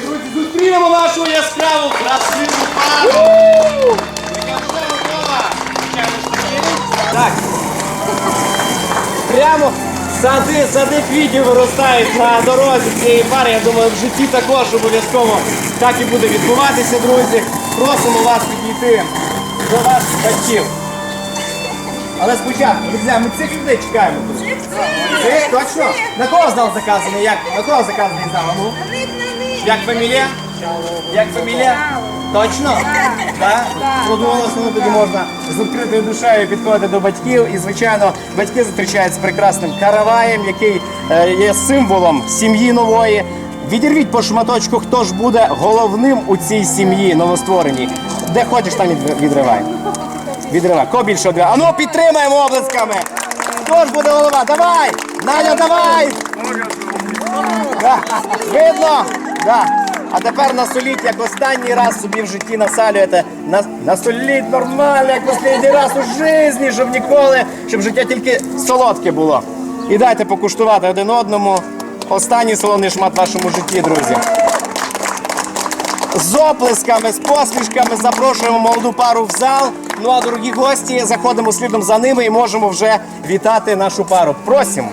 Друзі, зустрінемо нашу яскраву красиву пару! Яка готова! Так. Прямо сади, сади квітів виростають на дорозі цієї пари. Я думаю, в житті також обов'язково так і буде відбуватися, друзі. Просимо вас підійти до ваших батьків. Але спочатку, друзі, ми цих людей чекаємо тут. Ти? Точно? На кого знал заказаний? Як? На кого заказаний знал? А Ну? Як фамілія? Як фамілія? Точно? Так? Ну тоді можна з відкритою душею підходити до батьків. І, звичайно, батьки зустрічають з прекрасним караваєм, який е, є символом сім'ї нової. Відірвіть по шматочку, хто ж буде головним у цій сім'ї новоствореній. Де хочеш, там відривай. Відривай. Кого більше одривай? Ану, підтримаємо облисками. Хто ж буде голова? Давай! Надя, давай! Да. Видно? Да. А тепер насоліть, як останній раз собі в житті насалюєте. На, насоліть нормально, як останній раз у житті, щоб ніколи, щоб життя тільки солодке було. І дайте покуштувати один одному останній солоний шмат в вашому житті, друзі. З оплесками, з посмішками запрошуємо молоду пару в зал. Ну а дорогі гості, заходимо слідом за ними і можемо вже вітати нашу пару. Просимо.